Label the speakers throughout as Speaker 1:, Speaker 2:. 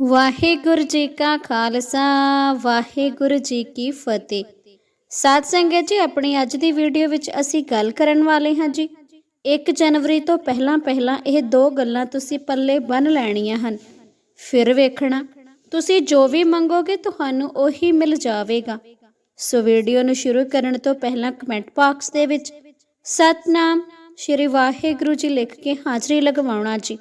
Speaker 1: ਵਾਹਿਗੁਰੂ ਜੀ ਕਾ ਖਾਲਸਾ, ਵਾਹਿਗੁਰੂ ਜੀ ਕੀ ਫਤਿਹ। ਸਾਧ ਸੰਗਤ ਜੀ, ਆਪਣੀ ਅੱਜ ਦੀ ਵੀਡੀਓ ਵਿੱਚ ਅਸੀਂ ਗੱਲ ਕਰਨ ਵਾਲੇ ਹਾਂ ਜੀ। 1 ਜਨਵਰੀ ਤੋਂ ਪਹਿਲਾਂ ਪਹਿਲਾਂ ਇਹ ਦੋ ਗੱਲਾਂ ਤੁਸੀਂ ਪੱਲੇ ਬੰਨ ਲੈਣੀਆਂ ਹਨ। ਫਿਰ ਵੇਖਣਾ, ਤੁਸੀਂ ਜੋ ਵੀ ਮੰਗੋਗੇ ਤੁਹਾਨੂੰ ਉਹੀ ਮਿਲ ਜਾਵੇਗਾ। ਸੋ ਵੀਡੀਓ ਨੂੰ ਸ਼ੁਰੂ ਕਰਨ ਤੋਂ ਪਹਿਲਾਂ ਕਮੈਂਟ ਬਾਕਸ ਦੇ ਵਿੱਚ, ਸਤਨਾਮ, ਸ਼੍ਰੀ ਵਾਹਿਗੁਰੂ ਜੀ ਲਿਖ ਕੇ ਹਾਜ਼ਰੀ ਲਗਵਾਉਣਾ ਜੀ।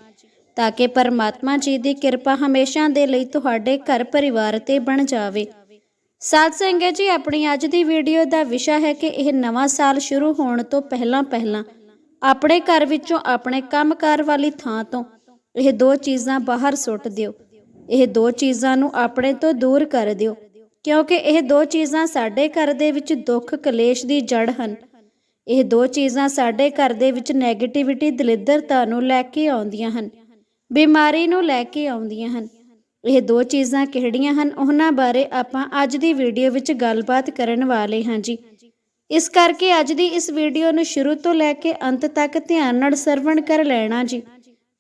Speaker 1: ਤਾਂ ਕਿ ਪਰਮਾਤਮਾ ਜੀ ਦੀ ਕਿਰਪਾ ਹਮੇਸ਼ਾ ਦੇ ਲਈ ਤੁਹਾਡੇ ਘਰ ਪਰਿਵਾਰ ਤੇ ਬਣ ਜਾਵੇ। ਸਾਧ ਸੰਗਤ ਜੀ, ਆਪਣੀ ਅੱਜ ਦੀ ਵੀਡੀਓ ਦਾ ਵਿਸ਼ਾ ਹੈ ਕਿ ਇਹ ਨਵਾਂ ਸਾਲ ਸ਼ੁਰੂ ਹੋਣ ਤੋਂ ਪਹਿਲਾਂ ਪਹਿਲਾਂ ਆਪਣੇ ਘਰ ਵਿੱਚੋਂ ਆਪਣੇ ਕੰਮਕਾਰ ਵਾਲੀ ਥਾਂ ਤੋਂ ਇਹ ਦੋ ਚੀਜ਼ਾਂ ਬਾਹਰ ਸੁੱਟ ਦਿਓ। ਇਹ ਦੋ ਚੀਜ਼ਾਂ ਨੂੰ ਆਪਣੇ ਤੋਂ ਦੂਰ ਕਰ ਦਿਓ, ਕਿਉਂਕਿ ਇਹ ਦੋ ਚੀਜ਼ਾਂ ਸਾਡੇ ਘਰ ਦੇ ਵਿੱਚ ਦੁੱਖ, ਕਲੇਸ਼ ਦੀ ਜੜ ਹਨ। ਇਹ ਦੋ ਚੀਜ਼ਾਂ ਸਾਡੇ ਘਰ ਦੇ ਵਿੱਚ ਨੈਗੇਟਿਵਿਟੀ ਦਲਿੱਦਰਤਾ ਨੂੰ ਲੈ ਕੇ ਆਉਂਦੀਆਂ ਹਨ। ਬਿਮਾਰੀ ਨੂੰ ਲੈ ਕੇ ਆਉਂਦੀਆਂ ਹਨ। ਇਹ ਦੋ ਚੀਜ਼ਾਂ ਕਿਹੜੀਆਂ ਹਨ, ਉਹਨਾਂ ਬਾਰੇ ਆਪਾਂ ਅੱਜ ਦੀ ਵੀਡੀਓ ਵਿੱਚ ਗੱਲਬਾਤ ਕਰਨ ਵਾਲੇ ਹਾਂ ਜੀ। ਇਸ ਕਰਕੇ ਅੱਜ ਦੀ ਇਸ ਵੀਡੀਓ ਨੂੰ ਸ਼ੁਰੂ ਤੋਂ ਲੈ ਕੇ ਅੰਤ ਤੱਕ ਧਿਆਨ ਨਾਲ ਸਰਵਣ ਕਰ ਲੈਣਾ ਜੀ।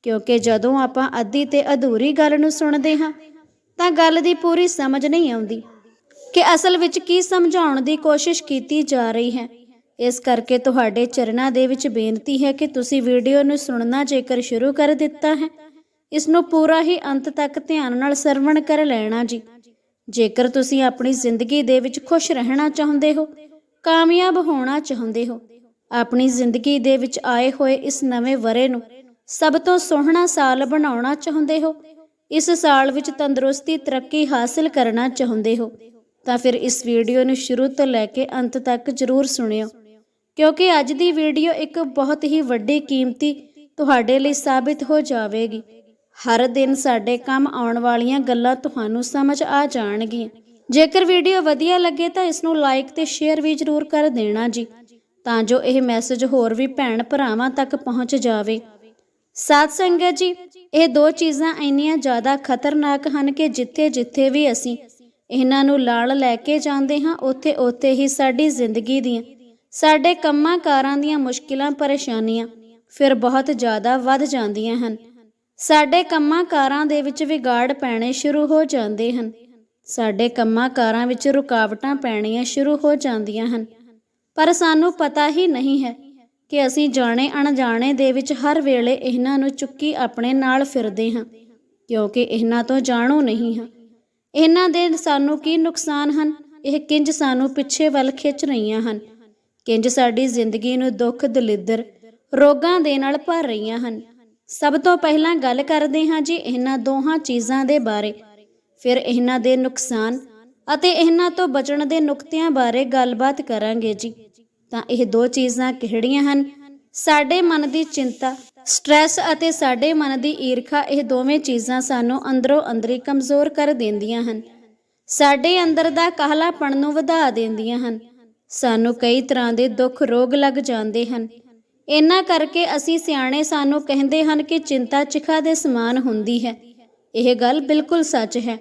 Speaker 1: ਕਿਉਂਕਿ ਜਦੋਂ ਆਪਾਂ ਅੱਧੀ ਤੇ ਅਧੂਰੀ ਗੱਲ ਨੂੰ ਸੁਣਦੇ ਹਾਂ, ਤਾਂ ਗੱਲ ਦੀ ਪੂਰੀ ਸਮਝ ਨਹੀਂ ਆਉਂਦੀ ਕਿ ਅਸਲ ਵਿੱਚ ਕੀ ਸਮਝਾਉਣ ਦੀ ਕੋਸ਼ਿਸ਼ ਕੀਤੀ ਜਾ ਰਹੀ ਹੈ। ਇਸ ਕਰਕੇ ਤੁਹਾਡੇ ਚਰਨਾਂ ਦੇ ਵਿੱਚ ਬੇਨਤੀ ਹੈ ਕਿ ਤੁਸੀਂ ਵੀਡੀਓ ਨੂੰ ਸੁਣਨਾ ਜੇਕਰ ਸ਼ੁਰੂ ਕਰ ਦਿੱਤਾ ਹੈ ਇਸ ਨੂੰ ਪੂਰਾ ਹੀ ਅੰਤ ਤੱਕ ਧਿਆਨ ਨਾਲ ਸਰਵਣ ਕਰ ਲੈਣਾ ਜੀ। ਜੇਕਰ ਤੁਸੀਂ ਆਪਣੀ ਜ਼ਿੰਦਗੀ ਦੇ ਵਿੱਚ ਖੁਸ਼ ਰਹਿਣਾ ਚਾਹੁੰਦੇ ਹੋ, ਕਾਮਯਾਬ ਹੋਣਾ ਚਾਹੁੰਦੇ ਹੋ, ਆਪਣੀ ਜ਼ਿੰਦਗੀ ਦੇ ਵਿੱਚ ਆਏ ਹੋਏ ਇਸ ਨਵੇਂ ਵਰੇ ਨੂੰ ਸਭ ਤੋਂ ਸੋਹਣਾ ਸਾਲ ਬਣਾਉਣਾ ਚਾਹੁੰਦੇ ਹੋ, ਇਸ ਸਾਲ ਵਿੱਚ ਤੰਦਰੁਸਤੀ ਤਰੱਕੀ ਹਾਸਲ ਕਰਨਾ ਚਾਹੁੰਦੇ ਹੋ, ਤਾਂ ਫਿਰ ਇਸ ਵੀਡੀਓ ਨੂੰ ਸ਼ੁਰੂ ਤੋਂ ਲੈ ਕੇ ਅੰਤ ਤੱਕ ਜ਼ਰੂਰ ਸੁਣਿਓ। ਕਿਉਂਕਿ ਅੱਜ ਦੀ ਵੀਡੀਓ ਇੱਕ ਬਹੁਤ ਹੀ ਵੱਡੀ ਕੀਮਤੀ ਤੁਹਾਡੇ ਲਈ ਸਾਬਿਤ ਹੋ ਜਾਵੇਗੀ। ਹਰ ਦਿਨ ਸਾਡੇ ਕੰਮ ਆਉਣ ਵਾਲੀਆਂ ਗੱਲਾਂ ਤੁਹਾਨੂੰ ਸਮਝ ਆ ਜਾਣਗੀਆਂ। ਜੇਕਰ ਵੀਡੀਓ ਵਧੀਆ ਲੱਗੇ ਤਾਂ ਇਸ ਨੂੰ ਲਾਈਕ ਤੇ ਸ਼ੇਅਰ ਵੀ ਜ਼ਰੂਰ ਕਰ ਦੇਣਾ ਜੀ, ਤਾਂ ਜੋ ਇਹ ਮੈਸੇਜ ਹੋਰ ਵੀ ਭੈਣ ਭਰਾਵਾਂ ਤੱਕ ਪਹੁੰਚ ਜਾਵੇ। ਸਾਧ ਸੰਗਤ ਜੀ, ਇਹ ਦੋ ਚੀਜ਼ਾਂ ਇੰਨੀਆਂ ਜ਼ਿਆਦਾ ਖਤਰਨਾਕ ਹਨ ਕਿ ਜਿੱਥੇ-ਜਿੱਥੇ ਵੀ ਅਸੀਂ ਇਹਨਾਂ ਨੂੰ ਲਾਲ ਲੈ ਕੇ ਜਾਂਦੇ ਹਾਂ, ਉੱਥੇ-ਉੱਥੇ ਹੀ ਸਾਡੀ ਜ਼ਿੰਦਗੀ ਦੀਆਂ, ਸਾਡੇ ਕੰਮਾਂ ਕਾਰਾਂ ਦੀਆਂ ਮੁਸ਼ਕਿਲਾਂ, ਪਰੇਸ਼ਾਨੀਆਂ ਫਿਰ ਬਹੁਤ ਜ਼ਿਆਦਾ ਵੱਧ ਜਾਂਦੀਆਂ ਹਨ। ਸਾਡੇ ਕੰਮਾਂ ਕਾਰਾਂ ਦੇ ਵਿੱਚ ਵਿਗਾੜ ਪੈਣੇ ਸ਼ੁਰੂ ਹੋ ਜਾਂਦੇ ਹਨ। ਸਾਡੇ ਕੰਮਾਂ ਕਾਰਾਂ ਵਿੱਚ ਰੁਕਾਵਟਾਂ ਪੈਣੀਆਂ ਸ਼ੁਰੂ ਹੋ ਜਾਂਦੀਆਂ ਹਨ। ਪਰ ਸਾਨੂੰ ਪਤਾ ਹੀ ਨਹੀਂ ਹੈ ਕਿ ਅਸੀਂ ਜਾਣੇ ਅਣਜਾਣੇ ਦੇ ਵਿੱਚ ਹਰ ਵੇਲੇ ਇਹਨਾਂ ਨੂੰ ਚੁੱਕੀ ਆਪਣੇ ਨਾਲ ਫਿਰਦੇ ਹਾਂ, ਕਿਉਂਕਿ ਇਹਨਾਂ ਤੋਂ ਜਾਣੂ ਨਹੀਂ ਹਾਂ। ਇਹਨਾਂ ਦੇ ਸਾਨੂੰ ਕੀ ਨੁਕਸਾਨ ਹਨ? ਇਹ ਕਿੰਜ ਸਾਨੂੰ ਪਿੱਛੇ ਵੱਲ ਖਿੱਚ ਰਹੀਆਂ ਹਨ? ਕਿੰਜ ਸਾਡੀ ਜ਼ਿੰਦਗੀ ਨੂੰ ਦੁੱਖ ਦਲਿੱਦਰ ਰੋਗਾਂ ਦੇ ਨਾਲ ਭਰ ਰਹੀਆਂ ਹਨ? ਸਭ ਤੋਂ ਪਹਿਲਾਂ ਗੱਲ ਕਰਦੇ ਹਾਂ ਜੀ ਇਹਨਾਂ ਦੋਹਾਂ ਚੀਜ਼ਾਂ ਦੇ ਬਾਰੇ। ਫਿਰ ਇਹਨਾਂ ਦੇ ਨੁਕਸਾਨ ਅਤੇ ਇਹਨਾਂ ਤੋਂ ਬਚਣ ਦੇ ਨੁਕਤਿਆਂ ਬਾਰੇ ਗੱਲਬਾਤ ਕਰਾਂਗੇ ਜੀ। ਤਾਂ ਇਹ ਦੋ ਚੀਜ਼ਾਂ ਕਿਹੜੀਆਂ ਹਨ? ਸਾਡੇ ਮਨ ਦੀ ਚਿੰਤਾ, ਸਟ੍ਰੈਸ ਅਤੇ ਸਾਡੇ ਮਨ ਦੀ ਈਰਖਾ ਇਹ ਦੋਵੇਂ ਚੀਜ਼ਾਂ ਸਾਨੂੰ ਅੰਦਰੋਂ ਅੰਦਰੀ ਕਮਜ਼ੋਰ ਕਰ ਦਿੰਦੀਆਂ ਹਨ। ਸਾਡੇ ਅੰਦਰ ਦਾ ਕਾਹਲਾਪਣ ਨੂੰ ਵਧਾ ਦਿੰਦੀਆਂ ਹਨ। ਸਾਨੂੰ ਕਈ ਤਰ੍ਹਾਂ ਦੇ ਦੁੱਖ ਰੋਗ ਲੱਗ ਜਾਂਦੇ ਹਨ। ਇਹਨਾਂ ਕਰਕੇ ਅਸੀਂ ਸਿਆਣੇ ਸਾਨੂੰ ਕਹਿੰਦੇ ਹਨ ਕਿ ਚਿੰਤਾ ਚਿਖਾ ਦੇ ਸਮਾਨ ਹੁੰਦੀ ਹੈ। ਇਹ ਗੱਲ ਬਿਲਕੁਲ ਸੱਚ ਹੈ।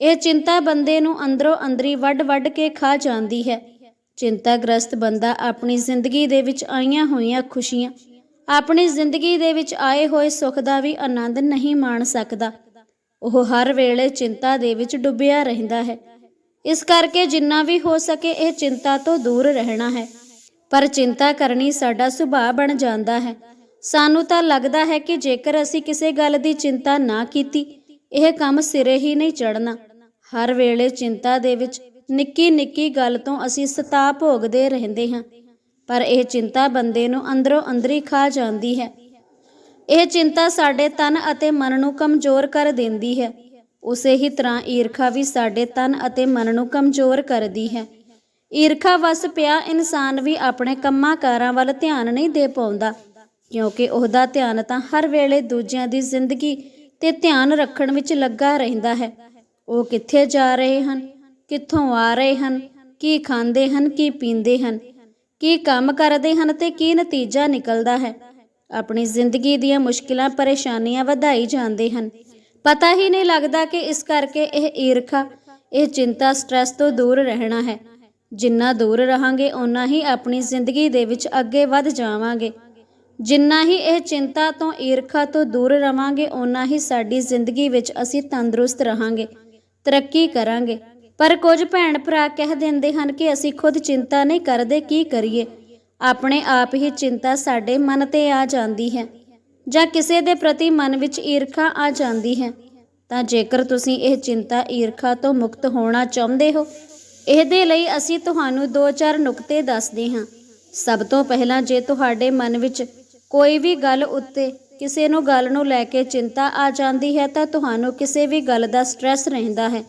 Speaker 1: ਇਹ ਚਿੰਤਾ ਬੰਦੇ ਨੂੰ ਅੰਦਰੋਂ ਅੰਦਰੀ ਵੱਡ-ਵੱਡ ਕੇ ਖਾ ਜਾਂਦੀ ਹੈ। ਚਿੰਤਾਗ੍ਰਸਤ ਬੰਦਾ ਆਪਣੀ ਜ਼ਿੰਦਗੀ ਦੇ ਵਿੱਚ ਆਈਆਂ ਹੋਈਆਂ ਖੁਸ਼ੀਆਂ, ਆਪਣੀ ਜ਼ਿੰਦਗੀ ਦੇ ਵਿੱਚ ਆਏ ਹੋਏ ਸੁੱਖ ਦਾ ਵੀ ਆਨੰਦ ਨਹੀਂ ਮਾਣ ਸਕਦਾ। ਉਹ ਹਰ ਵੇਲੇ ਚਿੰਤਾ ਦੇ ਵਿੱਚ ਡੁੱਬਿਆ ਰਹਿੰਦਾ ਹੈ। ਇਸ ਕਰਕੇ ਜਿੰਨਾ ਵੀ ਹੋ ਸਕੇ ਇਹ ਚਿੰਤਾ ਤੋਂ ਦੂਰ ਰਹਿਣਾ ਹੈ। ਪਰ ਚਿੰਤਾ ਕਰਨੀ ਸਾਡਾ ਸੁਭਾਅ ਬਣ ਜਾਂਦਾ ਹੈ। ਸਾਨੂੰ ਤਾਂ ਲੱਗਦਾ ਹੈ ਕਿ ਜੇਕਰ ਅਸੀਂ ਕਿਸੇ ਗੱਲ ਦੀ ਚਿੰਤਾ ਨਾ ਕੀਤੀ, ਇਹ ਕੰਮ ਸਿਰੇ ਹੀ ਨਹੀਂ ਚੜਨਾ ਹਰ ਵੇਲੇ ਚਿੰਤਾ ਦੇ ਵਿੱਚ ਨਿੱਕੀ ਨਿੱਕੀ ਗੱਲ ਤੋਂ ਅਸੀਂ ਸਤਾ ਭੋਗਦੇ ਰਹਿੰਦੇ ਹਾਂ, ਪਰ ਇਹ ਚਿੰਤਾ ਬੰਦੇ ਨੂੰ ਅੰਦਰੋਂ ਅੰਦਰੀ ਖਾ ਜਾਂਦੀ ਹੈ। ਇਹ ਚਿੰਤਾ ਸਾਡੇ ਤਨ ਅਤੇ ਮਨ ਨੂੰ ਕਮਜ਼ੋਰ ਕਰ ਦਿੰਦੀ ਹੈ। ਉਸੇ ਹੀ ਤਰ੍ਹਾਂ ਈਰਖਾ ਵੀ ਸਾਡੇ ਤਨ ਅਤੇ ਮਨ ਨੂੰ ਕਮਜ਼ੋਰ ਕਰਦੀ ਹੈ। ਈਰਖਾ ਵਸ ਪਿਆ ਇਨਸਾਨ ਵੀ ਆਪਣੇ ਕੰਮਾਂ ਕਾਰਾਂ ਵੱਲ ਧਿਆਨ ਨਹੀਂ ਦੇ ਪਾਉਂਦਾ। ਕਿਉਂਕਿ ਉਹਦਾ ਧਿਆਨ ਤਾਂ ਹਰ ਵੇਲੇ ਦੂਜਿਆਂ ਦੀ ਜ਼ਿੰਦਗੀ ਤੇ ਧਿਆਨ ਰੱਖਣ ਵਿੱਚ ਲੱਗਾ ਰਹਿੰਦਾ ਹੈ। ਉਹ ਕਿੱਥੇ ਜਾ ਰਹੇ ਹਨ, ਕਿੱਥੋਂ ਆ ਰਹੇ ਹਨ, ਕੀ ਖਾਂਦੇ ਹਨ, ਕੀ ਪੀਂਦੇ ਹਨ, ਕੀ ਕੰਮ ਕਰਦੇ ਹਨ ਤੇ ਕੀ ਨਤੀਜਾ ਨਿਕਲਦਾ ਹੈ। ਆਪਣੀ ਜ਼ਿੰਦਗੀ ਦੀਆਂ ਮੁਸ਼ਕਿਲਾਂ, ਪਰੇਸ਼ਾਨੀਆਂ ਵਧਾਈ ਜਾਂਦੇ ਹਨ। ਪਤਾ ਹੀ ਨਹੀਂ ਲੱਗਦਾ ਕਿ ਇਸ ਕਰਕੇ ਇਹ ਈਰਖਾ, ਇਹ ਚਿੰਤਾ, ਸਟ੍ਰੈਸ ਤੋਂ ਦੂਰ ਰਹਿਣਾ ਹੈ। ਜਿੰਨਾ ਦੂਰ ਰਹਾਂਗੇ, ਓਨਾ ਹੀ ਆਪਣੀ ਜ਼ਿੰਦਗੀ ਦੇ ਵਿੱਚ ਅੱਗੇ ਵੱਧ ਜਾਵਾਂਗੇ। ਜਿੰਨਾ ਹੀ ਇਹ ਚਿੰਤਾ ਤੋਂ, ਈਰਖਾ ਤੋਂ ਦੂਰ ਰਵਾਂਗੇ, ਓਨਾ ਹੀ ਸਾਡੀ ਜ਼ਿੰਦਗੀ ਵਿੱਚ ਅਸੀਂ ਤੰਦਰੁਸਤ ਰਹਾਂਗੇ, ਤਰੱਕੀ ਕਰਾਂਗੇ। ਪਰ ਕੁਝ ਭੈਣ ਭਰਾ ਕਹਿ ਦਿੰਦੇ ਹਨ ਕਿ ਅਸੀਂ ਖੁਦ ਚਿੰਤਾ ਨਹੀਂ ਕਰਦੇ, ਕੀ ਕਰੀਏ? ਆਪਣੇ ਆਪ ਹੀ ਚਿੰਤਾ ਸਾਡੇ ਮਨ ਤੇ ਆ ਜਾਂਦੀ ਹੈ ਜਾਂ ਕਿਸੇ ਦੇ ਪ੍ਰਤੀ ਮਨ ਵਿੱਚ ਈਰਖਾ ਆ ਜਾਂਦੀ ਹੈ। ਤਾਂ ਜੇਕਰ ਤੁਸੀਂ ਇਹ ਚਿੰਤਾ, ਈਰਖਾ ਤੋਂ ਮੁਕਤ ਹੋਣਾ ਚਾਹੁੰਦੇ ਹੋ ਇਹਦੇ ਲਈ ਅਸੀਂ ਤੁਹਾਨੂੰ ਦੋ ਚਾਰ ਨੁਕਤੇ ਦੱਸਦੇ ਹਾਂ। ਸਭ ਤੋਂ ਪਹਿਲਾਂ ਜੇ ਤੁਹਾਡੇ ਮਨ ਵਿੱਚ ਕੋਈ ਵੀ ਗੱਲ ਉੱਤੇ ਕਿਸੇ ਨੂੰ ਗੱਲ ਨੂੰ ਲੈ ਕੇ ਚਿੰਤਾ ਆ ਜਾਂਦੀ ਹੈ ਤਾਂ ਤੁਹਾਨੂੰ ਕਿਸੇ ਵੀ ਗੱਲ ਦਾ ਸਟ੍ਰੈਸ ਰਹਿੰਦਾ ਹੈ।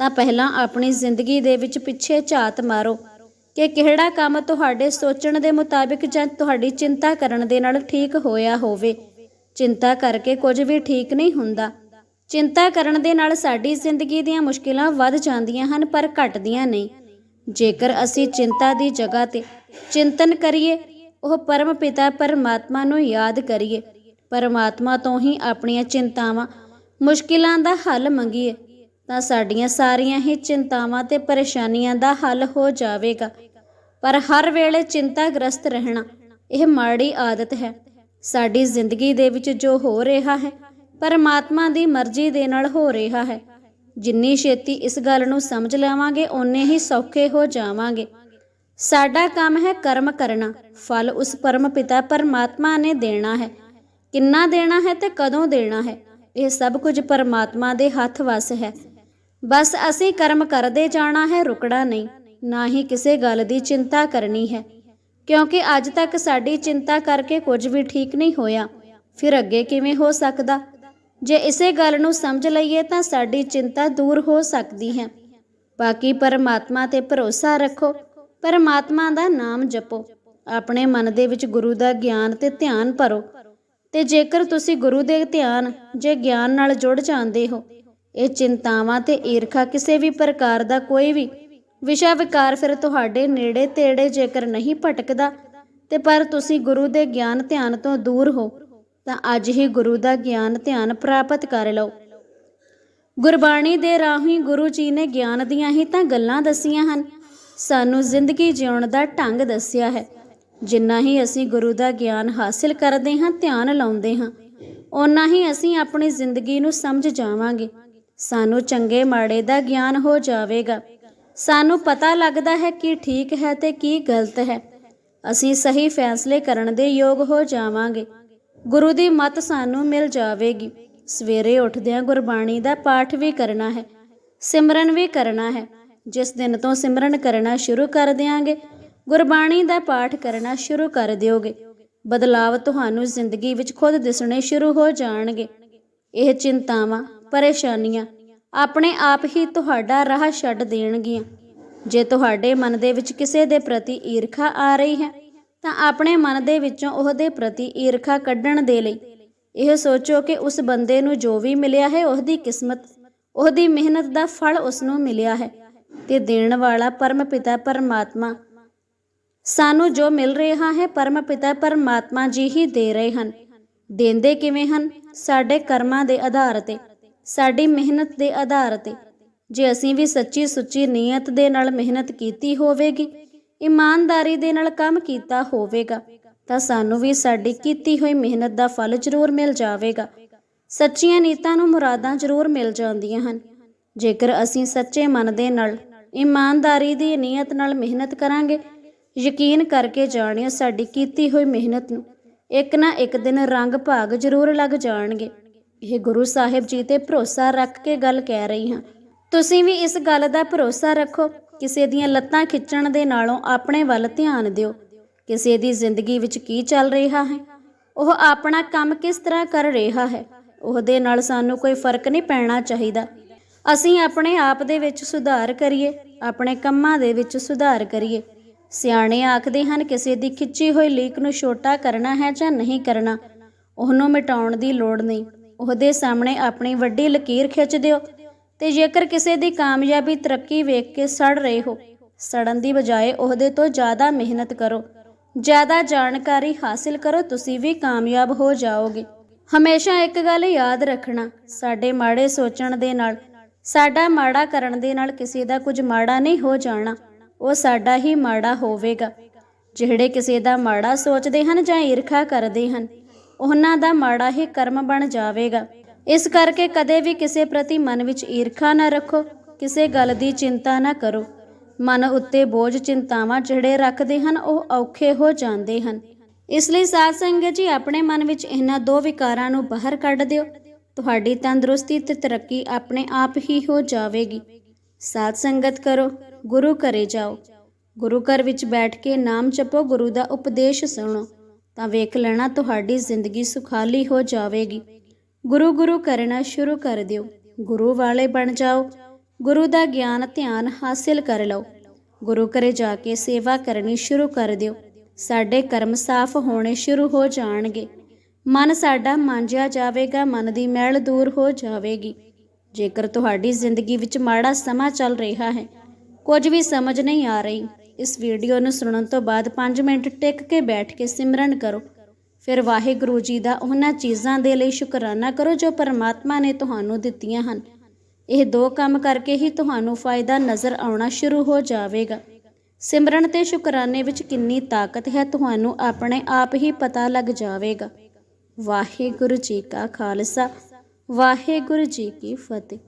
Speaker 1: ਤਾਂ ਪਹਿਲਾਂ ਆਪਣੀ ਜ਼ਿੰਦਗੀ ਦੇ ਵਿੱਚ ਪਿੱਛੇ ਝਾਤ ਮਾਰੋ ਕਿ ਕਿਹੜਾ ਕੰਮ ਤੁਹਾਡੇ ਸੋਚਣ ਦੇ ਮੁਤਾਬਿਕ ਜਾਂ ਤੁਹਾਡੀ ਚਿੰਤਾ ਕਰਨ ਦੇ ਨਾਲ ਠੀਕ ਹੋਇਆ ਹੋਵੇ। ਚਿੰਤਾ ਕਰਕੇ ਕੁਝ ਵੀ ਠੀਕ ਨਹੀਂ ਹੁੰਦਾ। ਚਿੰਤਾ ਕਰਨ ਦੇ ਨਾਲ ਸਾਡੀ ਜ਼ਿੰਦਗੀ ਦੀਆਂ ਮੁਸ਼ਕਿਲਾਂ ਵੱਧ ਜਾਂਦੀਆਂ ਹਨ, ਪਰ ਘਟਦੀਆਂ ਨਹੀਂ। ਜੇਕਰ ਅਸੀਂ ਚਿੰਤਾ ਦੀ ਜਗ੍ਹਾ ਤੇ ਚਿੰਤਨ ਕਰੀਏ, ਉਹ ਪਰਮ ਪਿਤਾ ਪਰਮਾਤਮਾ ਨੂੰ ਯਾਦ ਕਰੀਏ। ਪਰਮਾਤਮਾ ਤੋਂ ਹੀ ਆਪਣੀਆਂ ਚਿੰਤਾਵਾਂ, ਮੁਸ਼ਕਿਲਾਂ ਦਾ ਹੱਲ ਮੰਗੀਏ, ਤਾਂ ਸਾਡੀਆਂ ਸਾਰੀਆਂ ਹੀ ਚਿੰਤਾਵਾਂ ਤੇ ਪਰੇਸ਼ਾਨੀਆਂ ਦਾ ਹੱਲ ਹੋ ਜਾਵੇਗਾ। ਪਰ ਹਰ ਵੇਲੇ ਚਿੰਤਾਗ੍ਰਸਤ ਰਹਿਣਾ, ਇਹ ਮਾੜੀ ਆਦਤ ਹੈ। ਸਾਡੀ ਜ਼ਿੰਦਗੀ ਦੇ ਵਿੱਚ ਜੋ ਹੋ ਰਿਹਾ ਹੈ ਪਰਮਾਤਮਾ ਦੀ ਮਰਜ਼ੀ ਦੇ ਨਾਲ ਹੋ ਰਿਹਾ ਹੈ। ਜਿੰਨੀ ਛੇਤੀ ਇਸ ਗੱਲ ਨੂੰ ਸਮਝ ਲਵਾਂਗੇ, ਓਨੇ ਹੀ ਸੌਖੇ ਹੋ ਜਾਵਾਂਗੇ। ਸਾਡਾ ਕੰਮ ਹੈ ਕਰਮ ਕਰਨਾ। ਫਲ ਉਸ ਪਰਮ ਪਿਤਾ ਪਰਮਾਤਮਾ ਨੇ ਦੇਣਾ ਹੈ। ਕਿੰਨਾ ਦੇਣਾ ਹੈ ਤੇ ਕਦੋਂ ਦੇਣਾ ਹੈ? ਇਹ ਸਭ ਕੁਝ ਪਰਮਾਤਮਾ ਦੇ ਹੱਥ ਵਸ ਹੈ। ਬਸ ਅਸੀਂ ਕਰਮ ਕਰਦੇ ਜਾਣਾ ਹੈ, ਰੁਕਣਾ ਨਹੀਂ। ਨਾ ਹੀ ਕਿਸੇ ਗੱਲ ਦੀ ਚਿੰਤਾ ਕਰਨੀ ਹੈ। ਕਿਉਂਕਿ ਅੱਜ ਤੱਕ ਸਾਡੀ ਚਿੰਤਾ ਕਰਕੇ ਕੁਝ ਵੀ ਠੀਕ ਨਹੀਂ ਹੋਇਆ। ਫਿਰ ਅੱਗੇ ਕਿਵੇਂ ਹੋ ਸਕਦਾ? ਜੇ ਇਸੇ ਗੱਲ ਨੂੰ ਸਮਝ ਲਈਏ ਤਾਂ ਸਾਡੀ ਚਿੰਤਾ ਦੂਰ ਹੋ ਸਕਦੀ ਹੈ। ਬਾਕੀ ਪਰਮਾਤਮਾ ਤੇ ਭਰੋਸਾ ਰੱਖੋ। ਪਰਮਾਤਮਾ ਦਾ ਨਾਮ ਜਪੋ। ਆਪਣੇ ਮਨ ਦੇ ਵਿੱਚ ਗੁਰੂ ਦਾ ਗਿਆਨ ਤੇ ਧਿਆਨ ਭਰੋ। ਤੇ ਜੇਕਰ ਤੁਸੀਂ ਗੁਰੂ ਦੇ ਧਿਆਨ, ਜੇ ਗਿਆਨ ਨਾਲ ਜੁੜ ਜਾਂਦੇ ਹੋ, ਇਹ ਚਿੰਤਾਵਾਂ ਤੇ ਈਰਖਾ ਕਿਸੇ ਵੀ ਪ੍ਰਕਾਰ ਦਾ ਕੋਈ ਵੀ ਵਿਸ਼ਾ ਵਿਕਾਰ ਫਿਰ ਤੁਹਾਡੇ ਨੇੜੇ ਤੇੜੇ ਜੇਕਰ ਨਹੀਂ ਭਟਕਦਾ, ਤੇ ਪਰ ਤੁਸੀਂ ਗੁਰੂ ਦੇ ਗਿਆਨ ਧਿਆਨ ਤੋਂ ਦੂਰ ਹੋ ਤਾਂ ਅੱਜ ਹੀ ਗੁਰੂ ਦਾ ਗਿਆਨ ਧਿਆਨ ਪ੍ਰਾਪਤ ਕਰ ਲਓ। ਗੁਰਬਾਣੀ ਦੇ ਰਾਹੀਂ ਗੁਰੂ ਜੀ ਨੇ ਗਿਆਨ ਦੀਆਂ ਹੀ ਤਾਂ ਗੱਲਾਂ ਦਸੀਆਂ ਹਨ। ਸਾਨੂੰ ਜ਼ਿੰਦਗੀ ਜਿਉਣ ਦਾ ਢੰਗ ਦੱਸਿਆ ਹੈ। ਜਿੰਨਾ ਹੀ ਅਸੀਂ ਗੁਰੂ ਦਾ ਗਿਆਨ ਹਾਸਿਲ ਕਰਦੇ ਹਾਂ, ਧਿਆਨ ਲਾਉਂਦੇ ਹਾਂ, ਓਨਾ ਹੀ ਅਸੀਂ ਆਪਣੀ ਜ਼ਿੰਦਗੀ ਨੂੰ ਸਮਝ ਜਾਵਾਂਗੇ। ਸਾਨੂੰ ਚੰਗੇ ਮਾੜੇ ਦਾ ਗਿਆਨ ਹੋ ਜਾਵੇਗਾ। ਸਾਨੂੰ ਪਤਾ ਲੱਗਦਾ ਹੈ ਕਿ ਠੀਕ ਹੈ ਤੇ ਕੀ ਗਲਤ ਹੈ। ਅਸੀਂ ਸਹੀ ਫੈਸਲੇ ਕਰਨ ਦੇ ਯੋਗ ਹੋ ਜਾਵਾਂਗੇ। ਗੁਰੂ ਦੀ ਮਤ ਸਾਨੂੰ ਮਿਲ ਜਾਵੇਗੀ। ਸਵੇਰੇ ਉੱਠਦਿਆਂ ਗੁਰਬਾਣੀ ਦਾ ਪਾਠ ਵੀ ਕਰਨਾ ਹੈ, ਸਿਮਰਨ ਵੀ ਕਰਨਾ ਹੈ। ਜਿਸ ਦਿਨ ਤੋਂ ਸਿਮਰਨ ਕਰਨਾ ਸ਼ੁਰੂ ਕਰ ਦਿਆਂਗੇ, ਗੁਰਬਾਣੀ ਦਾ ਪਾਠ ਕਰਨਾ ਸ਼ੁਰੂ ਕਰ ਦਿਓਗੇ। ਬਦਲਾਵ ਤੁਹਾਨੂੰ ਜ਼ਿੰਦਗੀ ਵਿੱਚ ਖੁਦ ਦਿਸਣੇ ਸ਼ੁਰੂ ਹੋ ਜਾਣਗੇ। ਇਹ ਚਿੰਤਾਵਾਂ, ਪਰੇਸ਼ਾਨੀਆਂ ਆਪਣੇ ਆਪ ਹੀ ਤੁਹਾਡਾ ਰਾਹ ਛੱਡ ਦੇਣਗੀਆਂ। ਜੇ ਤੁਹਾਡੇ ਮਨ ਦੇ ਵਿੱਚ ਕਿਸੇ ਦੇ ਪ੍ਰਤੀ ਈਰਖਾ ਆ ਰਹੀ ਹੈ ਤਾਂ ਆਪਣੇ ਮਨ ਦੇ ਵਿੱਚੋਂ ਉਹਦੇ ਪ੍ਰਤੀ ਈਰਖਾ ਕੱਢਣ ਦੇ ਲਈ। ਇਹ ਸੋਚੋ ਕਿ ਉਸ ਬੰਦੇ ਨੂੰ ਜੋ ਵੀ ਮਿਲਿਆ ਹੈ, ਉਹਦੀ ਕਿਸਮਤ, ਉਹਦੀ ਮਿਹਨਤ ਦਾ ਫਲ ਉਸ ਨੂੰ ਮਿਲਿਆ ਹੈ। ਤੇ ਦੇਣ ਵਾਲਾ ਪਰਮ ਪਿਤਾ ਪਰਮਾਤਮਾ, ਸਾਨੂੰ ਜੋ ਮਿਲ ਰਿਹਾ ਹੈ ਪਰਮ ਪਿਤਾ ਪਰਮਾਤਮਾ ਜੀ ਹੀ ਦੇ ਰਹੇ ਹਨ। ਦੇਂਦੇ ਕਿਵੇਂ ਹਨ? ਸਾਡੇ ਕਰਮਾਂ ਦੇ ਆਧਾਰ ਤੇ, ਸਾਡੀ ਮਿਹਨਤ ਦੇ ਆਧਾਰ ਤੇ। ਜੇ ਅਸੀਂ ਵੀ ਸੱਚੀ ਸੁੱਚੀ ਨੀਅਤ ਦੇ ਨਾਲ ਮਿਹਨਤ ਕੀਤੀ ਹੋਵੇਗੀ ਇਮਾਨਦਾਰੀ ਦੇ ਨਾਲ ਕੰਮ ਕੀਤਾ ਹੋਵੇਗਾ, ਤਾਂ ਸਾਨੂੰ ਵੀ ਸਾਡੀ ਕੀਤੀ ਹੋਈ ਮਿਹਨਤ ਦਾ ਫਲ ਜ਼ਰੂਰ ਮਿਲ ਜਾਵੇਗਾ। ਸੱਚੀਆਂ ਨੀਤਾਂ ਨੂੰ ਮੁਰਾਦਾਂ ਜ਼ਰੂਰ ਮਿਲ ਜਾਂਦੀਆਂ ਹਨ। ਜੇਕਰ ਅਸੀਂ ਸੱਚੇ ਮਨ ਦੇ ਨਾਲ ਇਮਾਨਦਾਰੀ ਦੀ ਨੀਅਤ ਨਾਲ ਮਿਹਨਤ ਕਰਾਂਗੇ, ਯਕੀਨ ਕਰਕੇ ਜਾਣਿਓ ਸਾਡੀ ਕੀਤੀ ਹੋਈ ਮਿਹਨਤ ਨੂੰ ਇੱਕ ਨਾ ਇੱਕ ਦਿਨ ਰੰਗ ਭਾਗ ਜ਼ਰੂਰ ਲੱਗ ਜਾਣਗੇ। ਇਹ ਗੁਰੂ ਸਾਹਿਬ ਜੀ ਤੇ ਭਰੋਸਾ ਰੱਖ ਕੇ ਗੱਲ ਕਹਿ ਰਹੀ ਹਾਂ। ਤੁਸੀਂ ਵੀ ਇਸ ਗੱਲ ਦਾ ਭਰੋਸਾ ਰੱਖੋ। ਕਿਸੇ ਦੀਆਂ ਲੱਤਾਂ ਖਿੱਚਣ ਦੇ ਨਾਲੋਂ ਆਪਣੇ ਵੱਲ ਧਿਆਨ ਦਿਓ। ਕਿਸੇ ਦੀ ਜ਼ਿੰਦਗੀ ਵਿੱਚ ਕੀ ਚੱਲ ਰਿਹਾ ਹੈ? ਉਹ ਆਪਣਾ ਕੰਮ ਕਿਸ ਤਰ੍ਹਾਂ ਕਰ ਰਿਹਾ ਹੈ? ਉਹਦੇ ਨਾਲ ਸਾਨੂੰ ਕੋਈ ਫ਼ਰਕ ਨਹੀਂ ਪੈਣਾ ਚਾਹੀਦਾ। ਅਸੀਂ ਆਪਣੇ ਆਪ ਦੇ ਵਿੱਚ ਸੁਧਾਰ ਕਰੀਏ, ਆਪਣੇ ਕੰਮਾਂ ਦੇ ਵਿੱਚ ਸੁਧਾਰ ਕਰੀਏ। ਸਿਆਣੇ ਆਖਦੇ ਹਨ, ਕਿਸੇ ਦੀ ਖਿੱਚੀ ਹੋਈ ਲੀਕ ਨੂੰ ਛੋਟਾ ਕਰਨਾ ਹੈ ਜਾਂ ਨਹੀਂ ਕਰਨਾ, ਉਹਨੂੰ ਮਿਟਾਉਣ ਦੀ ਲੋੜ ਨਹੀਂ। ਉਹਦੇ ਸਾਹਮਣੇ ਆਪਣੀ ਵੱਡੀ ਲਕੀਰ ਖਿੱਚ ਦਿਓ। ਤੇ ਜੇਕਰ ਕਿਸੇ ਦੀ ਕਾਮਯਾਬੀ ਤਰੱਕੀ ਵੇਖ ਕੇ ਸੜ ਰਹੇ ਹੋ, ਸੜਨ ਦੀ ਬਜਾਏ ਉਹਦੇ ਤੋਂ ਜ਼ਿਆਦਾ ਮਿਹਨਤ ਕਰੋ। ਜ਼ਿਆਦਾ ਜਾਣਕਾਰੀ ਹਾਸਿਲ ਕਰੋ, ਤੁਸੀਂ ਵੀ ਕਾਮਯਾਬ ਹੋ ਜਾਓਗੇ। ਹਮੇਸ਼ਾ ਇੱਕ ਗੱਲ ਯਾਦ ਰੱਖਣਾ, ਸਾਡੇ ਮਾੜੇ ਸੋਚਣ ਦੇ ਨਾਲ, ਸਾਡਾ ਮਾੜਾ ਕਰਨ ਦੇ ਨਾਲ ਕਿਸੇ ਦਾ ਕੁਝ ਮਾੜਾ ਨਹੀਂ ਹੋ ਜਾਣਾ, ਉਹ ਸਾਡਾ ਹੀ ਮਾੜਾ ਹੋਵੇਗਾ। ਜਿਹੜੇ ਕਿਸੇ ਦਾ ਮਾੜਾ ਸੋਚਦੇ ਹਨ ਜਾਂ ਈਰਖਾ ਕਰਦੇ ਹਨ, ਉਹਨਾਂ ਦਾ ਮਾੜਾ ਹੀ ਕਰਮ ਬਣ ਜਾਵੇਗਾ। ਇਸ ਕਰਕੇ ਕਦੇ ਵੀ ਕਿਸੇ ਪ੍ਰਤੀ ਮਨ ਵਿੱਚ ਈਰਖਾ ਨਾ ਰੱਖੋ, ਕਿਸੇ ਗੱਲ ਦੀ ਚਿੰਤਾ ਨਾ ਕਰੋ। ਮਨ ਉੱਤੇ ਬੋਝ ਚਿੰਤਾਵਾਂ ਜਿਹੜੇ ਰੱਖਦੇ ਹਨ, ਉਹ ਔਖੇ ਹੋ ਜਾਂਦੇ ਹਨ। ਇਸ ਲਈ ਸਾਧ ਸੰਗਤ ਜੀ, ਆਪਣੇ ਮਨ ਵਿੱਚ ਇਹਨਾਂ ਦੋ ਵਿਕਾਰਾਂ ਨੂੰ ਬਾਹਰ ਕੱਢ ਦਿਓ। ਤੁਹਾਡੀ ਤੰਦਰੁਸਤੀ ਤੇ ਤਰੱਕੀ ਆਪਣੇ ਆਪ ਹੀ ਹੋ ਜਾਵੇਗੀ। ਸਾਧ ਸੰਗਤ ਕਰੋ, ਗੁਰੂ ਘਰੇ ਜਾਓ। ਗੁਰੂ ਘਰ ਵਿੱਚ ਬੈਠ ਕੇ ਨਾਮ ਜਪੋ, ਗੁਰੂ ਦਾ ਉਪਦੇਸ਼ ਸੁਣੋ। ਤਾਂ ਵੇਖ ਲੈਣਾ ਤੁਹਾਡੀ ਜ਼ਿੰਦਗੀ ਸੁਖਾਲੀ ਹੋ ਜਾਵੇਗੀ। ਗੁਰੂ ਗੁਰੂ ਕਰਨਾ ਸ਼ੁਰੂ ਕਰ ਦਿਓ। ਗੁਰੂ ਵਾਲੇ ਬਣ ਜਾਓ। ਗੁਰੂ ਦਾ ਗਿਆਨ ਧਿਆਨ ਹਾਸਿਲ ਕਰ ਲਓ। ਗੁਰੂ ਘਰੇ ਜਾ ਕੇ ਸੇਵਾ ਕਰਨੀ ਸ਼ੁਰੂ ਕਰ ਦਿਓ। ਸਾਡੇ ਕਰਮ ਸਾਫ਼ ਹੋਣੇ ਸ਼ੁਰੂ ਹੋ ਜਾਣਗੇ। ਮਨ ਸਾਡਾ ਮਾਂਜਿਆ ਜਾਵੇਗਾ, ਮਨ ਦੀ ਮੈਲ ਦੂਰ ਹੋ ਜਾਵੇਗੀ। ਜੇਕਰ ਤੁਹਾਡੀ ਜ਼ਿੰਦਗੀ ਵਿੱਚ ਮਾੜਾ ਸਮਾਂ ਚੱਲ ਰਿਹਾ ਹੈ, ਕੁਝ ਵੀ ਸਮਝ ਨਹੀਂ ਆ ਰਹੀ, ਇਸ ਵੀਡੀਓ ਨੂੰ ਸੁਣਨ ਤੋਂ ਬਾਅਦ 5 ਮਿੰਟ ਟਿਕ ਕੇ ਬੈਠ ਕੇ ਸਿਮਰਨ ਕਰੋ। ਫਿਰ ਵਾਹਿਗੁਰੂ ਜੀ ਦਾ ਉਹਨਾਂ ਚੀਜ਼ਾਂ ਦੇ ਲਈ ਸ਼ੁਕਰਾਨਾ ਕਰੋ ਜੋ ਪਰਮਾਤਮਾ ਨੇ ਤੁਹਾਨੂੰ ਦਿੱਤੀਆਂ ਹਨ। ਇਹ ਦੋ ਕੰਮ ਕਰਕੇ ਹੀ ਤੁਹਾਨੂੰ ਫਾਇਦਾ ਨਜ਼ਰ ਆਉਣਾ ਸ਼ੁਰੂ ਹੋ ਜਾਵੇਗਾ। ਸਿਮਰਨ ਤੇ ਸ਼ੁਕਰਾਨੇ ਵਿੱਚ ਕਿੰਨੀ ਤਾਕਤ ਹੈ ਤੁਹਾਨੂੰ ਆਪਣੇ ਆਪ ਹੀ ਪਤਾ ਲੱਗ ਜਾਵੇਗਾ। ਵਾਹਿਗੁਰੂ ਜੀ ਕਾ ਖਾਲਸਾ, ਵਾਹਿਗੁਰੂ ਜੀ ਕੀ ਫਤਿਹ।